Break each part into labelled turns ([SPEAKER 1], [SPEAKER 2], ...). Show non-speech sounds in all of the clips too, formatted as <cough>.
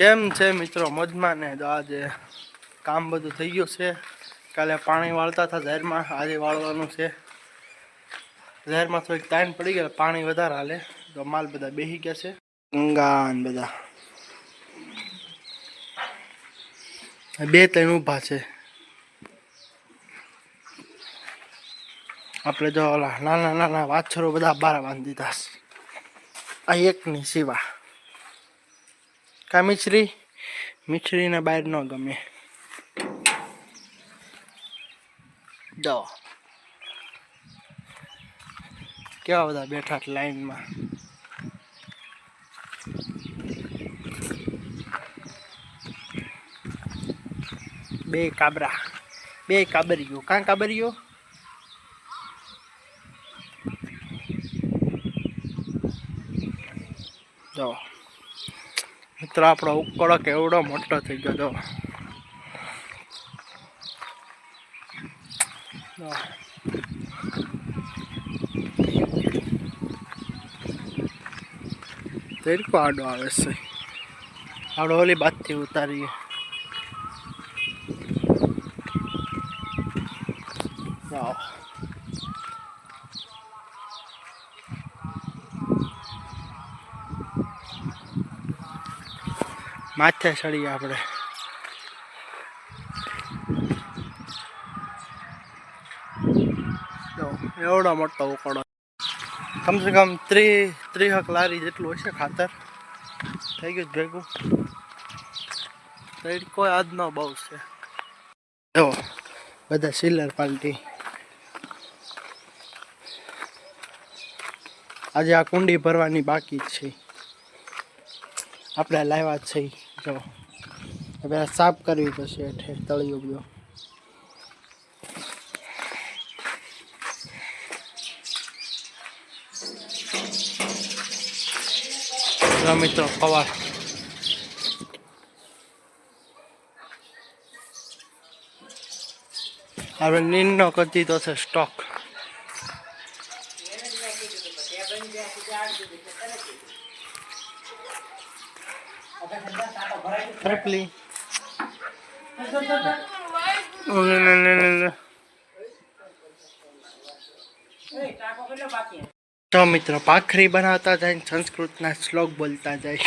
[SPEAKER 1] કેમ છે મિત્રો? મજમાં ને તો આજે કામ બધું થઈ ગયું છે. કાલે પાણી વાળતા હતા ઝેરમાં, આજે વાળવાનું છે. ઝેરમાં થોડીક તાણ પડી ગઈ, પાણી વધારે હાલે. તો માલ બધા બેસી ગયા છે. ગંગા ને બધા. બે ત્રણ ઊભા છે. આપણે જો ઓલા નાના નાના વાછરો બધા બાર બાંધી દીધા આ એકની સિવા કા મિશ્રી મિશ્રીને બહાર ન ગમે. જો કેવા બધા બેઠા લાઈનમાં? બે કાબરા. બે કાબરીઓ. કાં કાબરીઓ જો મિત્રો, આપણો ઉકળો કેવડો મોટો થઈ ગયો તો જો. તડકો આડો આવે છે આડો ઓલી બાજથી ઉતારીએ માથે ચડીએ આપણે એવડો મોટો ઉકળો. કમસે કમ ત્રી, ત્રીહક લારી જેટલું હશે ખાતર. થઈ ગયું ભેગું. તડકો આજનો બહુ છે. જો, બધા સિલર પાલટી. આજે આ કુંડી ભરવાની બાકી જ છે. આપણે લાવ્યા છે. જો, હવે સાફ કરવી પડશે હેઠે, તળિયું બધું. મિત્રો ખવાર આપણે નીંદનો કરતી તો છે સ્ટોક ટ્રિપલી <laughs> તો મિત્રો પાખરી બનાવતા જાય ને સંસ્કૃતના શ્લોક બોલતા જાય.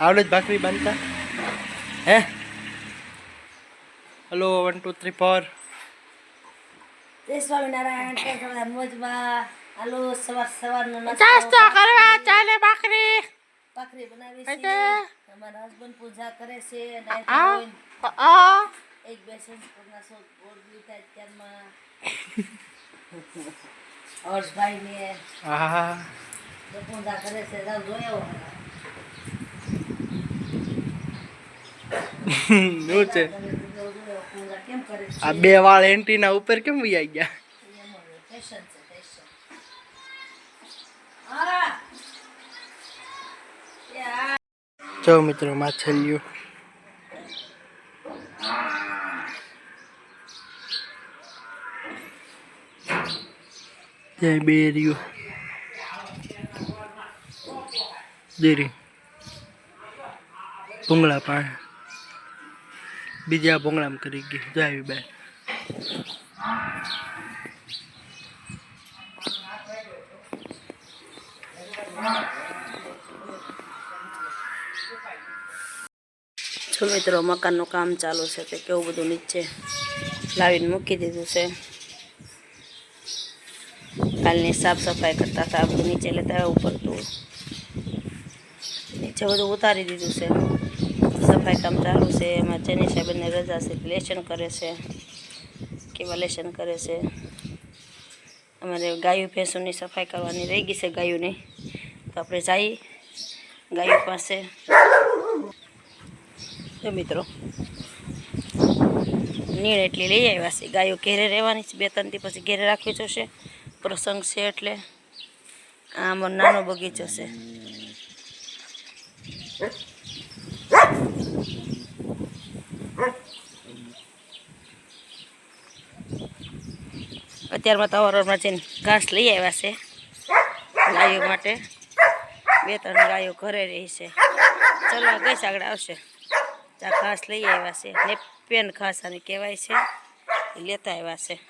[SPEAKER 1] આવડે જ ભાખરી બાંધતા હે? Hello one two three four
[SPEAKER 2] જય સ્વામિનારાયણ મોજમાં હાલો સવાર સવારનો
[SPEAKER 1] નાસ્તો કરવા ચાલે ભાખરી
[SPEAKER 2] બનાવી અમારા હસબન્ડ પૂજા કરે છે હર્ષભાઈ ને પૂજા કરે છે જોયો
[SPEAKER 1] શું છે. આ બે વાળ એન્ટીના ઉપર કેમ વહી ગયા?
[SPEAKER 2] ફેશન છે ફેશન હા એ આ
[SPEAKER 1] જો મિત્રો, માછલીઓ. જય બેરીઓ દેરી ભૂંગળા પાણ બીજા ભૂંગળામાં કરી ગઈ. જાવી બેન
[SPEAKER 2] જો મિત્રો, મકાનનું કામ ચાલુ છે તે કેવું બધું નીચે લાવીને મૂકી દીધું છે. કાલની સાફ સફાઈ કરતા હતા બધું નીચે લેતા ઉપર તો નીચે બધું ઉતારી દીધું છે. સફાઈ ચાલુ છે, એમાં જેની સાહેબને રજા છે લેશન કરે છે, કેવા લેશન કરે છે. અમારે ગાયું ભેંસોની સફાઈ કરવાની રહી ગઈ છે ગાયોની. તો આપણે જઈએ ગાયો પાસે. મિત્રો, નીણ એટલી લઈ આવ્યા છે. ગાયો ઘેરે રહેવાની છે, બે ત્રણથી પછી ઘેરે રાખવી જશે. પ્રસંગ છે એટલે આ અમારો નાનો બગીચો છે. અત્યારમાં તો અવારમાં જઈને ઘાસ લઈ આવ્યા છે ગાયો માટે. બે ત્રણ ગાયો ઘરે રહી છે. ચલવા ગઈ આગળ આવશે. ત્યાં ઘાસ લઈ આવ્યા છે. ને પેન ઘાસ આને કહેવાય છે. લેતા આવ્યા છે.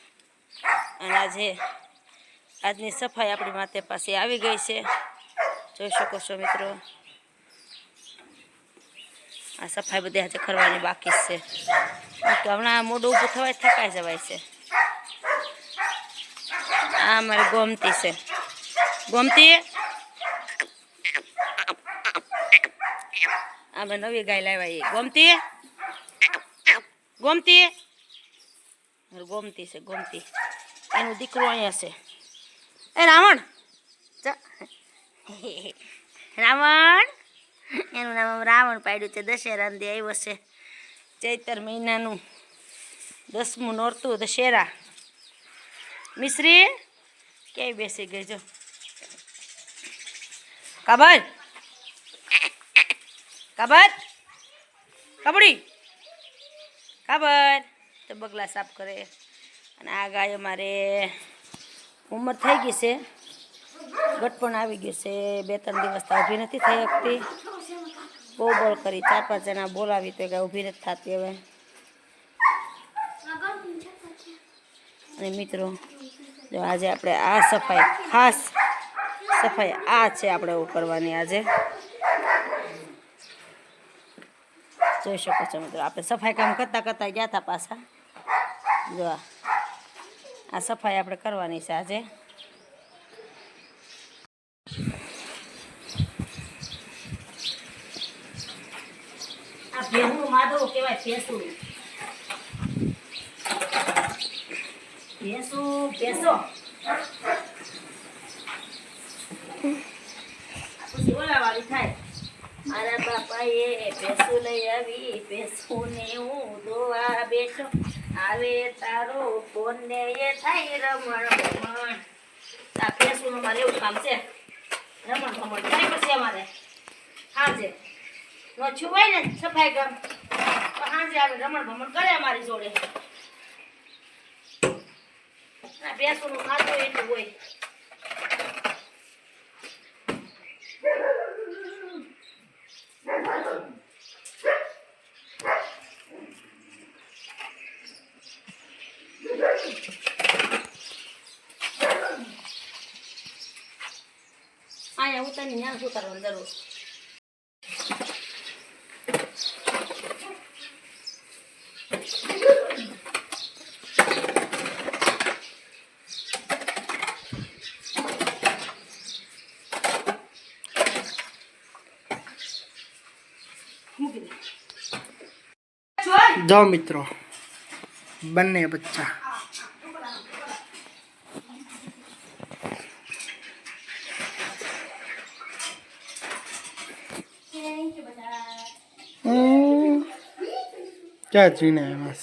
[SPEAKER 2] અને આજે, આજની સફાઈ આપણી માથે પાસે આવી ગઈ છે. જોઈ શકો છો મિત્રો. આ સફાઈ બધી આજે કરવાની બાકી છે. હમણાં મોઢું ઊભું થવાય થકાઈ જવાય છે. આ મારે ગોમતી છે. ગોમતી? અમે નવી ગાય લાવ્યા એ ગોમતી? ગોમતી? ગોમતી છે, ગોમતી. એનું દીકરું અહીંયા છે. એ રાવણ? રાવણ? એનું નામ રાવણ પાડ્યું છે દશેરા દે આવ્યો છે. ચૈતર મહિનાનું દસમું નોરતું દશેરા. મિશ્રી? ક્યાંય બેસી ગઈ જો. કબર કબર કબડી. કબર તો બગલા સાફ કરે. અને આ ગાય અમારે ઉંમર થઈ ગઈ છે. ગટપણ આવી ગયું છે. બે ત્રણ દિવસ તો ઊભી નથી થઈ શકતી. બહુ બોલ કરી. ચાર પાંચ જણા બોલાવી તો ગાય ઊભી નથી થતી હવે. અને મિત્રો જો આજે આપણે આ સફાઈ, ખાસ સફાઈ આ છે આપણે કરવાની આજે. જોઈ શકો છો મિત્રો, આપણે સફાઈ કામ કરતાં કરતાં ગયા હતા પાછા. જો આ. સફાઈ આપણે કરવાની છે આજે. ભેહું માધવ કહેવાય ભેંસું ભેંસું, ભેંસો. ભેંસું એ થાય રમણ ભમણ આ મારે એવું કામ છે. રમણ ભમણ થાય પછી અમારે. હાજે. નો છુપાય ને સફાઈ કામ હાજે આવે રમણ ભમણ કરે અમારી જોડે. આ ભેંસુનું ખાતું એટલું હોય. અહીંયા ઉતારીને ત્યાં શું કરવાનું જરૂર.
[SPEAKER 1] જાઓ મિત્રો. બંને બચ્ચા. ક્યાં જીને આવ્યા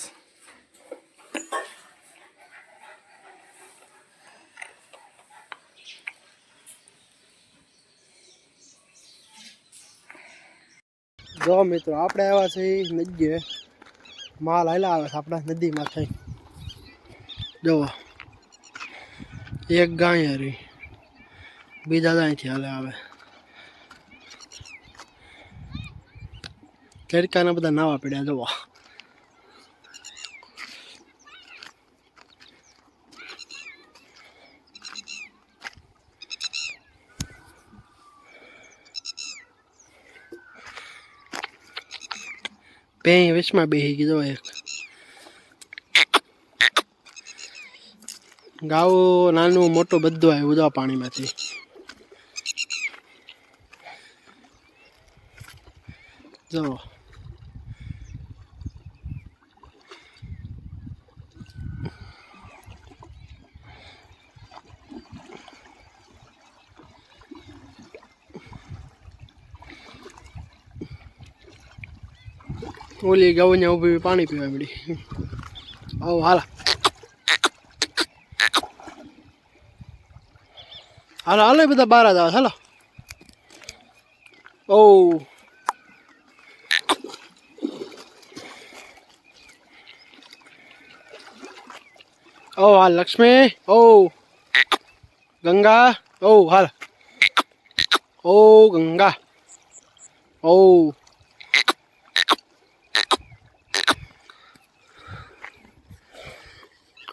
[SPEAKER 1] જો. મિત્રો આપણે આવ્યા છીએ નદીએ માલ આવેલા આવે છે આપણા નદીમાં થઈ. જોવો. એક ગાય હરી. બીજા ગાયથી હાલે આવે. કેરકાના બધા નાવા પડ્યા, જોવો. પેં વચમાં બેસી ગયો એક ગાવ નાનું મોટું બધું આવ્યું જો પાણીમાંથી. જો. ઓલી ગૌ ને ઊભી પાણી પીવા મળી આવો, હાલા. હાલો હાલો બધા બાર જ આવે હાલો. ઓ. ઓ, હાલ, લક્ષ્મી. ઓ. ગંગા. ઓ, હાલ. ઓ, ગંગા. ઓ.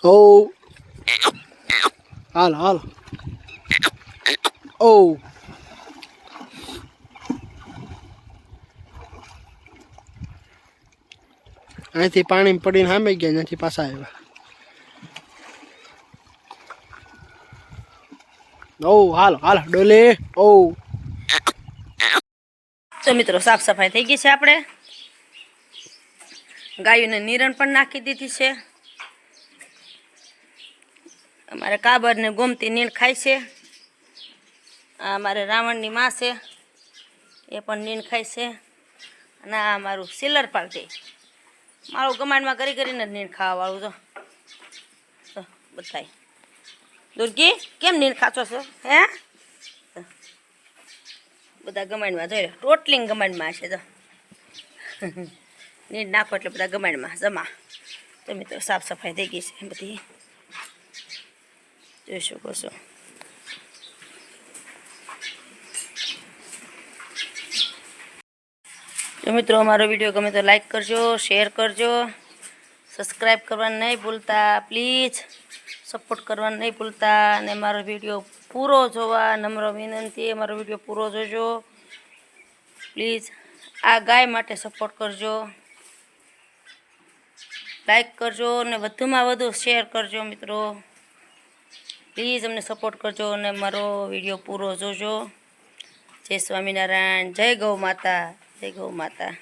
[SPEAKER 1] ઓ હાલ હાલ Oh. અહીંથી પાણી પડીને સામે ગયા, ત્યાંથી પાછા આવ્યા. ઓ હાલ હાલ ડોલે. ઓ
[SPEAKER 2] તો મિત્રો સાફ સફાઈ થઈ ગઈ છે આપણે. ગાયોને નિરણ પણ નાખી દીધી છે. અમારે કાબરને ગોમતી નીણ ખાય છે. આ અમારે રાવણની માં છે. એ પણ નીલ ખાય છે. અને આ અમારું સિલર પાર્ટી મારું ગમાણમાં કરી કરીને નીણ ખાવાવાળું તો તો બધાય. દુર્ગી, કેમ નીલ ખાચો છો? હે? બધા ગમાણમાં જોઈ ટોટલિંગ ગમાણમાં છે તો. <laughs> નીર નાખો એટલે બધા ગમાણમાં જમા. તો મિત્રો સાફ સફાઈ થઈ ગઈ છે બધી. જોઈ શકો છો તો મિત્રો અમારો વીડિયો ગમે તો લાઈક કરજો શેર કરજો સબસ્ક્રાઈબ કરવાનું નહીં ભૂલતા પ્લીઝ સપોર્ટ કરવાનું નહીં ભૂલતા અને મારો વીડિયો પૂરો જોવા નમ્ર વિનંતી અમારો વીડિયો પૂરો જોજો પ્લીઝ આ ગાય માટે સપોર્ટ કરજો લાઈક કરજો અને વધુમાં વધુ શેર કરજો મિત્રો પ્લીઝ અમને સપોર્ટ કરજો અને મારો વીડિયો પૂરો જોજો. જય સ્વામિનારાયણ, જય ગૌ માતા, જય ગૌ માતા.